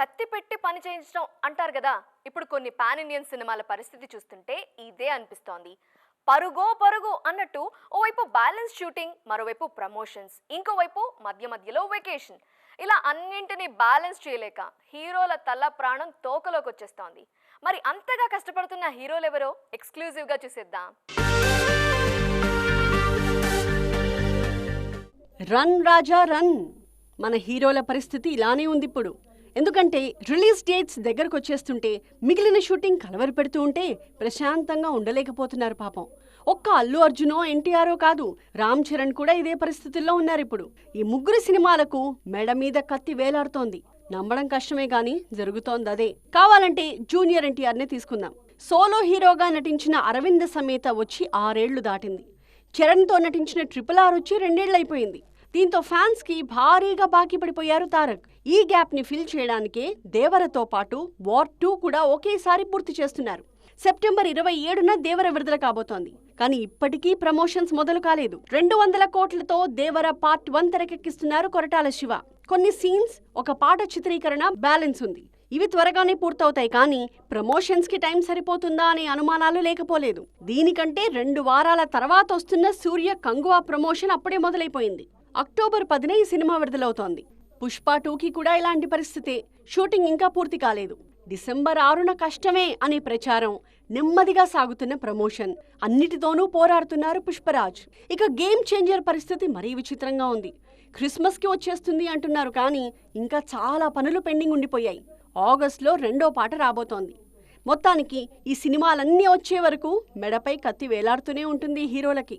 కత్తి పెట్టి పని చేయించడం అంటారు కదా. ఇప్పుడు కొన్ని పాన్ ఇండియన్ సినిమాల పరిస్థితి చూస్తుంటే ఇదే అనిపిస్తోంది. పరుగో పరుగు అన్నట్టు ఓవైపు బ్యాలెన్స్ షూటింగ్ మరోవైపు ప్రమోషన్స్ ఇంకోవైపు మధ్య మధ్యలో వెకేషన్. ఇలా అన్నింటినీ బ్యాలెన్స్ చేయలేక హీరోల తల ప్రాణం తోకలోకి వచ్చేస్తోంది మరి అంతగా కష్టపడుతున్న హీరోలు ఎవరో? ఎక్స్క్లూజివ్గా చూసేద్దాం. Run Raja run! మన హీరోల పరిస్థితి ఇలానే ఉంది ఇప్పుడు ఎందుకంటే రిలీజ్ డేట్స్ దగ్గరకు వచ్చేస్తుంటే మిగిలిన షూటింగ్ కలవరి పెడుతూ ఉంటే ప్రశాంతంగా ఉండలేకపోతున్నారు పాపం. ఒక్క అల్లు అర్జునో ఎన్టీఆరో కాదు రామ్ చరణ్ కూడా ఇదే పరిస్థితుల్లో ఉన్నారు ఇప్పుడు. ఈ ముగ్గురు సినిమాలకు మెడ మీద కత్తి వేలాడుతోంది. నమ్మడం కష్టమే గాని జరుగుతోంది అదే. కావాలంటే జూనియర్ ఎన్టీఆర్నే తీసుకుందాం. సోలో హీరోగా నటించిన అరవింద సమేత వచ్చి ఆరేళ్ళు దాటింది. చరణ్తో నటించిన ట్రిపుల్ ఆర్ వచ్చి రెండేళ్ళైపోయింది. దీంతో ఫ్యాన్స్కి భారీగా బాకీ పడిపోయారు తారక్. ఈ గ్యాప్ని ఫిల్ చేయడానికే దేవరతో పాటు వార్ టూ కూడా ఒకేసారి పూర్తి చేస్తున్నారు. సెప్టెంబర్ ఇరవై ఏడున దేవర విడుదల కాబోతోంది. కానీ ఇప్పటికీ ప్రమోషన్స్ మొదలు కాలేదు. రెండు వందల కోట్లతో దేవర పార్ట్ వన్ తెరకెక్కిస్తున్నారు కొరటాల శివ. కొన్ని సీన్స్ ఒక పాట చిత్రీకరణ బ్యాలెన్స్ ఉంది. ఇవి త్వరగానే పూర్తవుతాయి కానీ ప్రమోషన్స్కి టైం సరిపోతుందా అనే అనుమానాలు లేకపోలేదు. దీనికంటే రెండు వారాల తర్వాత వస్తున్న సూర్య కంగువా ప్రమోషన్ అప్పుడే మొదలైపోయింది. అక్టోబర్ పదిన ఈ సినిమా విడుదలవుతోంది. పుష్ప టూకి కూడా ఇలాంటి పరిస్థితే షూటింగ్ ఇంకా పూర్తి కాలేదు. డిసెంబర్ ఆరున కష్టమే అనే ప్రచారం నెమ్మదిగా సాగుతున్న ప్రమోషన్ అన్నిటితోనూ పోరాడుతున్నారు పుష్పరాజ్. ఇక గేమ్ చేంజర్ పరిస్థితి మరీ విచిత్రంగా ఉంది. క్రిస్మస్కి వచ్చేస్తుంది అంటున్నారు కానీ ఇంకా చాలా పనులు పెండింగ్ ఉండిపోయాయి. ఆగస్ట్లో రెండో పాట రాబోతోంది. మొత్తానికి ఈ సినిమాలన్నీ వచ్చే వరకు మెడపై కత్తి వేలాడుతూనే ఉంటుంది హీరోలకి.